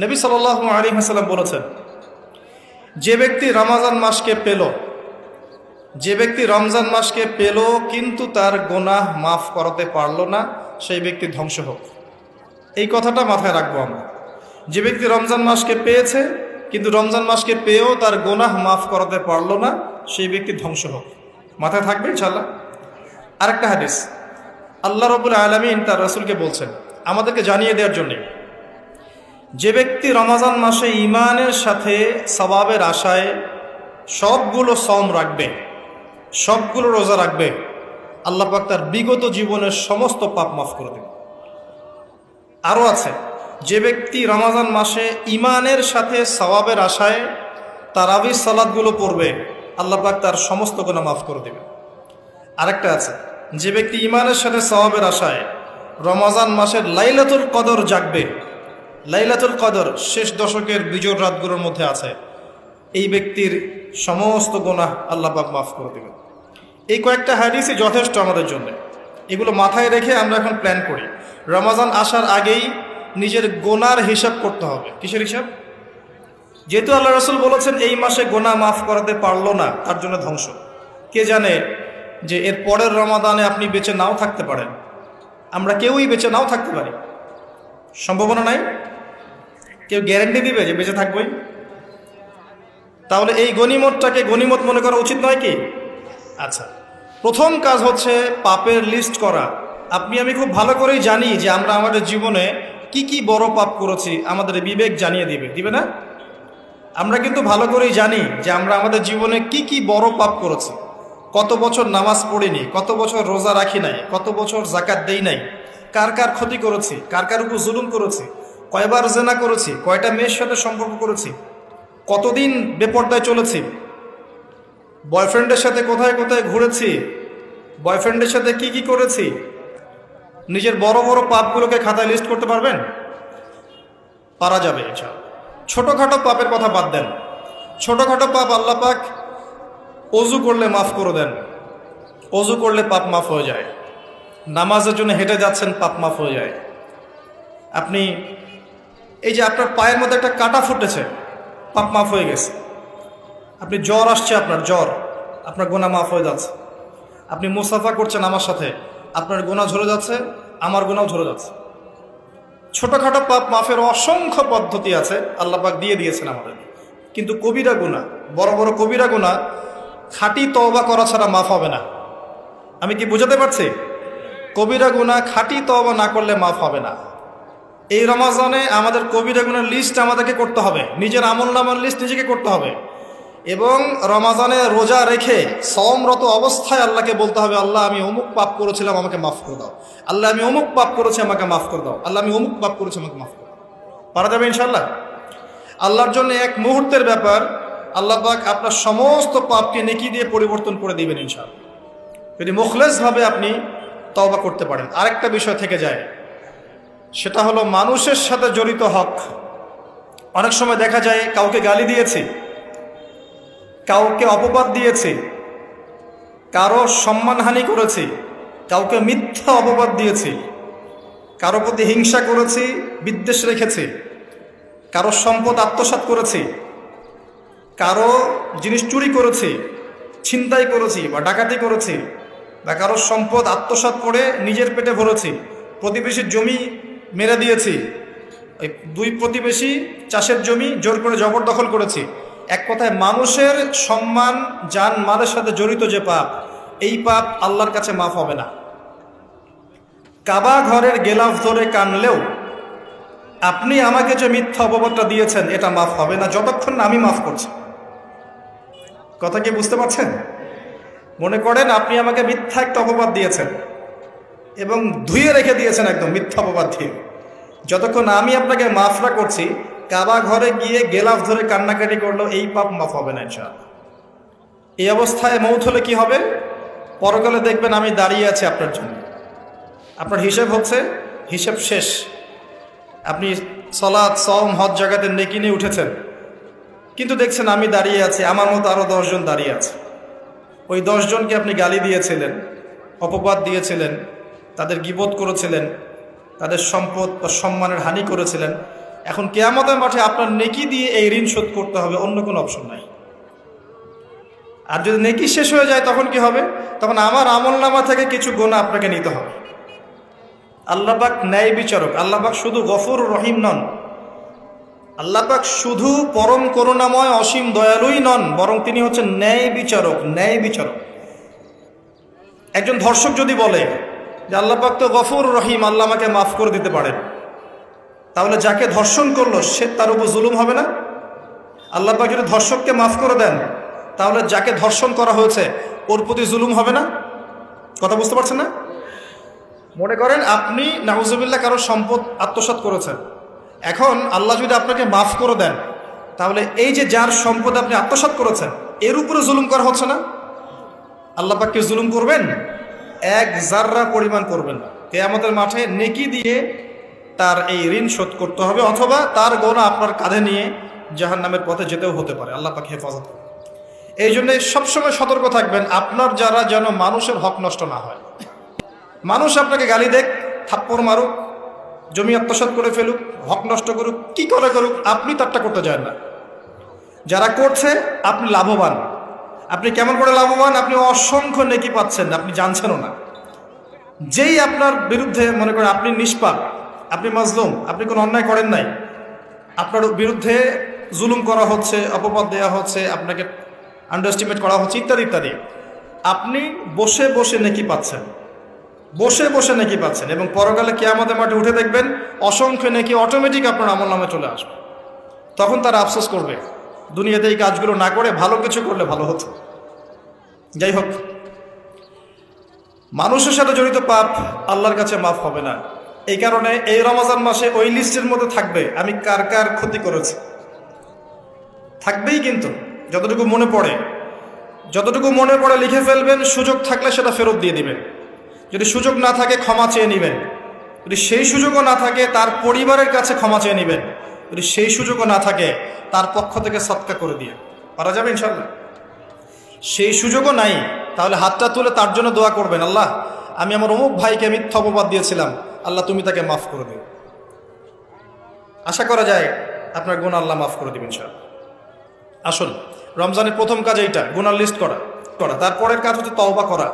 নবী সাল আলী হাসাল্লাম বলেছেন, যে ব্যক্তি রমাজান মাসকে পেল, যে ব্যক্তি রমজান মাসকে পেল কিন্তু তার গোনাহ মাফ করাতে পারল না, সেই ব্যক্তি ধ্বংস হোক। এই কথাটা মাথায় রাখব আমরা। যে ব্যক্তি রমজান মাসকে পেয়েছে, কিন্তু রমজান মাসকে পেয়েও তার গোনাহ মাফ করাতে পারল না, সেই ব্যক্তি ধ্বংস হোক। মাথায় থাকবে ইনশাল্লাহ আরেকটা হাদিস, আল্লাহ রবুল আলমিন তার রসুলকে বলছেন, আমাদেরকে জানিয়ে দেওয়ার জন্যে যে ব্যক্তি রমাজান মাসে ইমানের সাথে সবাবের আশায় সবগুলো সম রাখবে, সবগুলো রোজা রাখবে, আল্লাহ পাক তার বিগত জীবনের সমস্ত পাপ মাফ করে দেবে। আরও আছে, যে ব্যক্তি রমাজান মাসে ইমানের সাথে সবাবের আশায় তার তারাবি সালাদগুলো পড়বে, আল্লাহ পাক তার সমস্ত গুণা মাফ করে দেবে। আরেকটা আছে, যে ব্যক্তি ইমানের সাথে সবাবের আশায় রমাজান মাসের লাইলাতুল কদর জাগবে লাইলাতুল কদর শেষ দশকের বিজোর রাতগুলোর মধ্যে আছে। এই ব্যক্তির সমস্ত গোনাহ আল্লাহ পাক মাফ করে দেবেন। এই কয়েকটা হাদিসই যথেষ্ট আমাদের জন্য। এগুলো মাথায় রেখে আমরা এখন প্ল্যান করি। রমাজান আসার আগেই নিজের গোনার হিসাব করতে হবে। কিসের হিসাব? যেহেতু আল্লাহ রসুল বলেছেন, এই মাসে গোনা মাফ করাতে পারল না, তার জন্য ধ্বংস। কে জানে যে এর পরের রমাদানে আপনি বেঁচে নাও থাকতে পারেন। আমরা কেউই বেঁচে নাও থাকতে পারি। সম্ভাবনা নাই? কেউ গ্যারেন্টি দিবে যে বেঁচে থাকবই? তাহলে এই গনিমতটাকে গনিমত মনে করা উচিত নয় কি? আচ্ছা প্রথম কাজ হচ্ছে পাপের লিস্ট করা। আপনি, আমি খুব ভালো করেই জানি যে আমরা আমাদের জীবনে কি কি বড় পাপ করেছি, আমাদের বিবেক জানিয়ে দিবে। দিবে না? আমরা কিন্তু ভালো করেই জানি যে আমরা আমাদের জীবনে কি কি বড় পাপ করেছি। কত বছর নামাজ পড়িনি, কত বছর রোজা রাখি নাই, কত বছর জাকাত দেই নাই, কার কার ক্ষতি করেছি, কার কার উপর জুলুম করেছি কয়বার জেনা করেছি, কয়টা মেয়ের সাথে সম্পর্ক করেছি, কতদিন বেপর্দায় চলেছি, বয়ফ্রেন্ডের সাথে কোথায় কোথায় ঘুরেছি, বয়ফ্রেন্ডের সাথে কি কি করেছি, নিজের বড় বড় পাপগুলোকে খাতায় লিস্ট করতে পারবেন? পারা যাবে ইনশাআল্লাহ। ছোটোখাটো পাপের কথা বাদ দেন। ছোটোখাটো পাপ আল্লাহ পাক অজু করলে মাফ করে দেন। অজু করলে পাপ মাফ হয়ে যায়। নামাজের জন্য হেঁটে যাচ্ছেন, পাপ মাফ হয়ে যায়। আপনি এই যে আপনার পায়ের মধ্যে একটা কাটা ফুটেছে পাপ মাফ হয়ে গেছে। আপনি জ্বর আসছে আপনার, জ্বর। আপনার গোনা মাফ হয়ে যাচ্ছে। আপনি মুসাফা করছেন আমার সাথে, আপনার গোনা ঝরে যাচ্ছে, আমার গোনাও ঝরে যাচ্ছে। ছোটোখাটো পাপ মাফের অসংখ্য পদ্ধতি আছে, আল্লাহ পাক দিয়ে দিয়েছেন আমাদের কিন্তু কবিরা গুণা বড় বড় কবিরা গুণা খাঁটি তওবা করা ছাড়া মাফ হবে না। আমি কি বুঝাতে পারছি? কবিরা গুণা খাঁটি তওবা না করলে মাফ হবে না। এই রমাজানে আমাদের কবিরা গুণার লিস্ট আমাদেরকে করতে হবে। নিজের আমল নামার লিস্ট নিজেকে করতে হবে। এবং রমাজানে রোজা রেখে সমরত অবস্থায় আল্লাহকে বলতে হবে, আল্লাহ, আমি অমুক পাপ করেছিলাম, আমাকে মাফ করে দাও। আল্লাহ, আমি অমুক পাপ করেছি, আমাকে মাফ করে দাও। আল্লাহ, আমি অমুক পাপ করেছি, আমাকে মাফ করে দাও। পারা যাবে ইনশাল্লাহ আল্লাহর জন্য এক মুহূর্তের ব্যাপার। আল্লাহ পাক আপনার সমস্ত পাপকে নেকি দিয়ে পরিবর্তন করে দিবেন ইনশাল্লাহ যদি মুখলেসভাবে আপনি তওবা করতে পারেন। আরেকটা বিষয় থেকে যায়। সেটা হলো মানুষের সাথে জড়িত হক। অনেক সময় দেখা যায় কাউকে গালি দিয়েছি, কাউকে অপবাদ দিয়েছি, কারও সম্মানহানি করেছি, কাউকে মিথ্যা অপবাদ দিয়েছি, কারও প্রতি হিংসা করেছি, বিদ্বেষ রেখেছি, কারও সম্পদ আত্মসাৎ করেছি, কারও জিনিস চুরি করেছি, ছিনতাই করেছি বা ডাকাতি করেছি, বা কারও সম্পদ আত্মসাৎ করে নিজের পেটে ভরেছি, প্রতিবেশীর জমি মেরে দিয়েছি। দুই প্রতিবেশী চাষের জমি জোর করে জবরদখল করেছি। এক কথায় মানুষের সম্মান যান মালের সাথে জড়িত যে পাপ, এই পাপ আল্লাহর কাছে মাফ হবে না। কাবা ঘরের গেলাফ ধরে কানলেও আপনি আমাকে যে মিথ্যা অপবাদটা দিয়েছেন, এটা মাফ হবে না, যতক্ষণ আমি মাফ করছি। কথা কি বুঝতে পারছেন? মনে করেন আপনি আমাকে মিথ্যা একটা অপবাদ দিয়েছেন। এবং ধুয়ে রেখে দিয়েছেন একদম মিথ্যা অপবাদ দিয়ে। যতক্ষণ আমি আপনাকে মাফরা করছি, কাবা ঘরে গিয়ে গেলাফ ধরে কান্নাকাটি করল এই পাপ মাফ হবে না, ইনশাআল্লাহ। এই অবস্থায় মৌত হলে কি হবে? পরকালে দেখবেন আমি দাঁড়িয়ে আছি আপনার জন্য। আপনার হিসেব হচ্ছে, হিসেব শেষ। আপনি সলাদ সম হজ জায়গাতে নেকি নিয়ে উঠেছেন। কিন্তু দেখছেন আমি দাঁড়িয়ে আছি, আমার মতো আরও দশজন দাঁড়িয়ে আছে। ওই দশজনকে আপনি গালি দিয়েছিলেন, অপবাদ দিয়েছিলেন তাদের গিবোধ করেছিলেন, তাদের সম্পদ বা সম্মানের হানি করেছিলেন। এখন কেয়ামতের মাঠে আপনার নেকি দিয়ে এই ঋণ শোধ করতে হবে, অন্য কোনো অপশন নাই। আর যদি নেকি শেষ হয়ে যায়, তখন কি হবে? তখন আমার আমল নামা থেকে কিছু গোনা আপনাকে নিতে হবে। আল্লাহবাক ন্যায় বিচারক আল্লাহবাক শুধু গফুর রহিম নন। আল্লাহবাক শুধু পরম করুণাময় অসীম দয়ালুই নন, বরং তিনি হচ্ছেন ন্যায় বিচারক ন্যায় বিচারক। একজন ধর্ষক যদি বলে যে আল্লাহবাক তো গফুর রহিম, আল্লাহ আমাকে মাফ করে দিতে পারেন। তাহলে যাকে ধর্ষণ করল, সে তার উপর জুলুম হবে না? আল্লাহবাক যদি ধর্ষককে মাফ করে দেন, তাহলে যাকে ধর্ষণ করা হয়েছে, ওর প্রতি জুলুম হবে না? কথা বুঝতে পারছেন না? মনে করেন আপনি নাহুজুবিল্লাহ কারও সম্পদ আত্মসাৎ করেছেন। এখন আল্লাহ যদি আপনাকে মাফ করে দেন, তাহলে এই যে যার সম্পদ আপনি আত্মসাৎ করেছেন, এর উপরে জুলুম করা হচ্ছে না? আল্লাহ পাককে জুলুম করবেন? এক জাররা পরিমাণ করবেন না। কে আমাদের মাঠে নেকি দিয়ে তার এই ঋণ শোধ করতে হবে, অথবা তার গোনা আপনার কাঁধে নিয়ে জাহান নামের পথে যেতেও হতে পারে। আল্লাহ পাক হেফাজত। এই জন্য সবসময় সতর্ক থাকবেন, আপনার যারা যেন মানুষের হক নষ্ট না হয়। মানুষ আপনাকে গালি দেখ, থাপ্পড় মারুক, জমি আত্মসাৎ করে ফেলুক, হক নষ্ট করুক, কি করে করুক, আপনি তারটা করতে যান না। যারা করছে, আপনি লাভবান। আপনি কেমন করে লাভবান? আপনি অসংখ্য নেকি পাচ্ছেন, আপনি জানছেনও না। যেই আপনার বিরুদ্ধে, মনে করেন আপনি নিষ্পাপ, আপনি মাজলুম, আপনি কোনো অন্যায় করেন নাই, আপনার বিরুদ্ধে জুলুম করা হচ্ছে, অপবাদ দেওয়া হচ্ছে, আপনাকে আন্ডারস্টিমেট করা হচ্ছে, ইত্যাদি ইত্যাদি, আপনি বসে বসে নেকি পাচ্ছেন। বসে বসে নেকি পাচ্ছেন এবং পরকালে কে আমাদের মাঠে উঠে দেখবেন, অসংখ্য নেকি অটোমেটিক আপনার আমল নামে চলে আসবে। তখন তারা আফসোস করবে। দুনিয়াতে এই কাজগুলো না করে ভালো কিছু করলে ভালো হতো। যাই হোক, মানুষের সাথে জড়িত পাপ আল্লাহর কাছে মাফ হবে না। এই কারণে এই রমাজান মাসে ওই লিস্টের মধ্যে থাকবে, আমি কার কার ক্ষতি করেছি। থাকবেই কিন্তু, যতটুকু মনে পড়ে। যতটুকু মনে পড়ে লিখে ফেলবেন, সুযোগ থাকলে সেটা ফেরত দিয়ে দিবেন। যদি সুযোগ না থাকে ক্ষমা চেয়ে নেবেন। যদি সেই সুযোগও না থাকে, তার পরিবারের কাছে ক্ষমা চেয়ে নেবেন। যদি সেই সুযোগও না থাকে, তার পক্ষ থেকে সৎকা করে দিয়ে। পারা যাবে ইনশাল্লাহ সেই সুযোগও নাই, তাহলে হাতটা তুলে তার জন্য দোয়া করবেন, আল্লাহ। আমি আমার অমুক ভাইকে মিথ্যা অপবাদ দিয়েছিলাম, আল্লাহ তুমি তাকে মাফ করে দিও। আশা করা যায় আপনার গুণ আল্লাহ মাফ করে দিবেন ইনশাল্লাহ আসুন, রমজানের প্রথম কাজ এইটা গুনার লিস্ট করা করা। তারপরের কাজ হচ্ছে তওবা করা।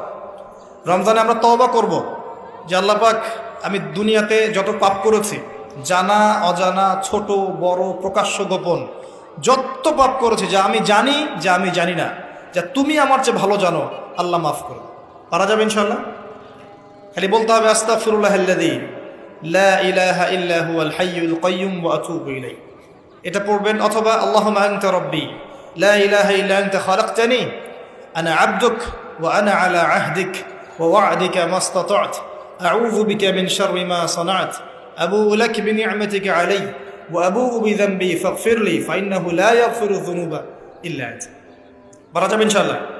রমজানে আমরা তওবা করব, যে আল্লাহ পাক আমি দুনিয়াতে যত পাপ করেছি জানা, অজানা, ছোট, বড়, প্রকাশ্য, গোপন, যত পাপ করেছি, যা আমি জানি, যা আমি জানি না, যা তুমি আমার চেয়ে ভালো জানো, আল্লাহ মাফ করো পারা যাবে ইনশাল্লাহ খালি বলতে হবে, আস্তাগফিরুল্লাহ আল্লাযী লা ইলাহা ইল্লা হুয়াল হাইয়ুল কাইয়্যুম ওয়া এটা পড়বেন, অথবা আল্লাহ রাব্বি খালাকতানি, আনা আবদুক সানা'ত। أبوء لك بنعمتك علي وأبوء بذنبي فاغفر لي فإنه لا يغفر الذنوب إلا أنت. برجع إن شاء الله.